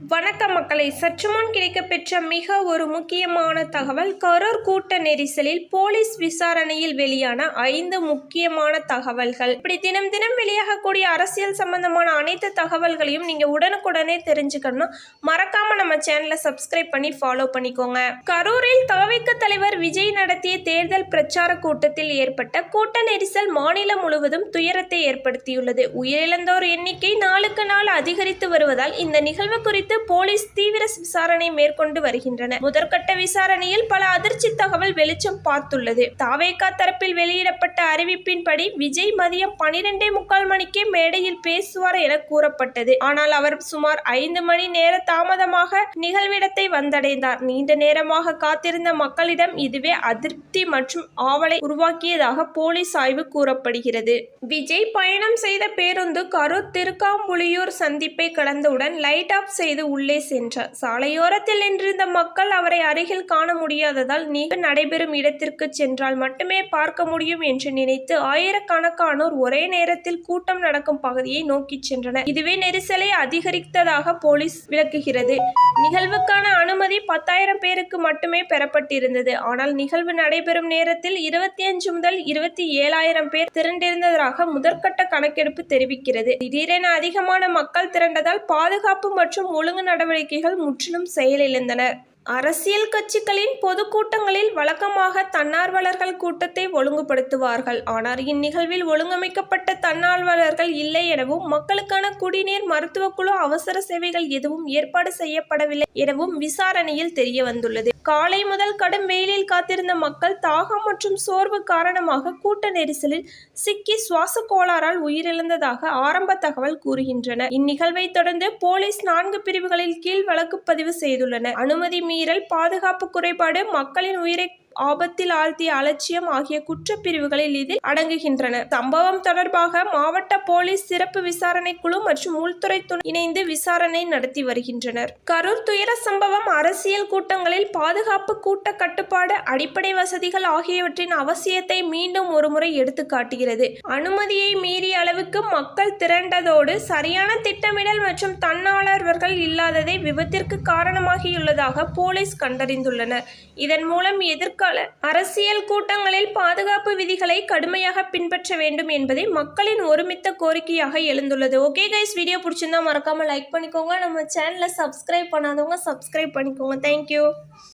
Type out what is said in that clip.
வணக்கம் மக்களை சற்று முன் கிடைக்கப்பெற்ற மிக ஒரு முக்கியமான தகவல் கரூர் கூட்ட நெரிசலில் போலீஸ் விசாரணையில் வெளியான ஐந்து முக்கியமான தகவல்கள். இப்படி தினம் தினம் வெளியாகக்கூடிய அரசியல் சம்பந்தமான அனைத்து தகவல்களையும் நீங்க உடனுக்குடனே தெரிஞ்சுக்கணும் மறக்காம நம்ம சேனலை சப்ஸ்கிரைப் பண்ணி ஃபாலோ பண்ணிக்கோங்க. கரூரில் தவிக்க தலைவர் விஜய் நடத்திய தேர்தல் பிரச்சார கூட்டத்தில் ஏற்பட்ட கூட்ட நெரிசல் மாநிலம் முழுவதும் துயரத்தை ஏற்படுத்தியுள்ளது. உயிரிழந்தோர் எண்ணிக்கை நாளுக்கு நாள் அதிகரித்து வருவதால் இந்த நிகழ்வு குறித்து போலீஸ் தீவிர விசாரணை மேற்கொண்டு வருகின்றனர் முதற்கட்ட விசாரணையில் பல அதிர்ச்சி தகவல் வெளிச்சம் பார்த்துள்ளது. தாவேகா தரப்பில் வெளியிடப்பட்ட அறிவிப்பின்படி விஜய் மதியம் பனிரெண்டே முக்கால் மணிக்கே மேடையில் பேசுவார் என கூறப்பட்டது. ஆனால் அவர் சுமார் ஐந்து மணி நேர தாமதமாக நிகழ்விடத்தை வந்தடைந்தார். நீண்ட நேரமாக காத்திருந்த மக்களிடம் இதுவே அதிருப்தி மற்றும் ஆவலை உருவாக்கியதாக போலீஸ் ஆய்வு கூறப்படுகிறது. விஜய் பயணம் செய்த பேருந்து கரூர் திருக்காம்புலியூர் சந்திப்பை கடந்தவுடன் லைட் ஆஃப் செய்து செய்து உள்ளே சென்றார் சாலையோரத்தில் நின்றிருந்த மக்கள் அவரை அருகில் காண முடியாததால் நீக்க நடைபெறும் இடத்திற்கு சென்றால் மட்டுமே பார்க்க முடியும் என்று நினைத்து ஆயிரக்கணக்கானோர் ஒரே நேரத்தில் கூட்டம் நடக்கும் பகுதியை நோக்கி சென்றனர். இதுவே நெரிசலை அதிகரித்ததாக போலீஸ் விளக்குகிறது. நிகழ்வுக்கான அனுமதி பத்தாயிரம் பேருக்கு மட்டுமே பெறப்பட்டிருந்தது. ஆனால் நிகழ்வு நடைபெறும் நேரத்தில் இருபத்தி அஞ்சு முதல் இருபத்தி ஏழாயிரம் பேர் திரண்டிருந்ததாக முதற்கட்ட கணக்கெடுப்பு தெரிவிக்கிறது. திடீரென அதிகமான மக்கள் திரண்டதால் பாதுகாப்பு மற்றும் ஒழுங்கு நடவடிக்கைகள் முற்றிலும் செயலிழந்தன. அரசியல் கட்சிகளின் பொதுக்கூட்டங்களில் வழக்கமாக தன்னார்வலர்கள் கூட்டத்தை ஒழுங்குபடுத்துவார்கள். ஆனால் இந்நிகழ்வில் ஒழுங்கமைக்கப்பட்ட தன்னார்வலர்கள் இல்லை எனவும் மக்களுக்கான குடிநீர் மருத்துவ குழு அவசர சேவைகள் எதுவும் ஏற்பாடு செய்யப்படவில்லை எனவும் விசாரணையில் தெரிய வந்துள்ளது காலை முதல் கடும் வெயிலில் காத்திருந்த மக்கள் தாகம் மற்றும் சோர்வு காரணமாக கூட்ட நெரிசலில் சிக்கி சுவாச கோளாறால் உயிரிழந்ததாக ஆரம்ப தகவல் கூறுகின்றன. இந்நிகழ்வை தொடர்ந்து போலீஸ் நான்கு பிரிவுகளில் கீழ் வழக்கு பதிவு செய்துள்ளன அனுமதி மீறல் பாதுகாப்பு குறைபாடு மக்களின் உயிரை ஆபத்தில் ஆழ்த்திய அலட்சியம் ஆகிய குற்றப்பிரிவுகளில் இதில் அடங்குகின்றன. சம்பவம் தொடர்பாக மாவட்ட போலீஸ் சிறப்பு விசாரணை குழு மற்றும் உள்துறை இணைந்து விசாரணை நடத்தி வருகின்றனர். கரூர் துயர சம்பவம் அரசியல் கூட்டங்களில் பாதுகாப்பு கூட்ட கட்டுப்பாடு அடிப்படை வசதிகள் ஆகியவற்றின் அவசியத்தை மீண்டும் ஒருமுறை எடுத்து காட்டுகிறது அனுமதியை மீறிய அளவுக்கு மக்கள் திரண்டதோடு சரியான திட்டமிடல் மற்றும் தன்னாளர்கள் இல்லாததே விபத்திற்கு காரணமாகியுள்ளதாக போலீஸ் கண்டறிந்துள்ளனர். இதன் மூலம் எதிர்கால அரசியல் கூட்டங்களில் பாதுகாப்பு விதிகளை கடுமையாக பின்பற்ற வேண்டும் என்பதே மக்களின் ஒருமித்த கோரிக்கையாக எழுந்துள்ளது. ஓகே கைஸ் வீடியோ பிடிச்சிருந்தா மறக்காமல் லைக் பண்ணிக்கோங்க. நம்ம சேனலை சப்ஸ்கிரைப் பண்ணாதவங்க சப்ஸ்கிரைப் பண்ணிக்கோங்க. தேங்க்யூ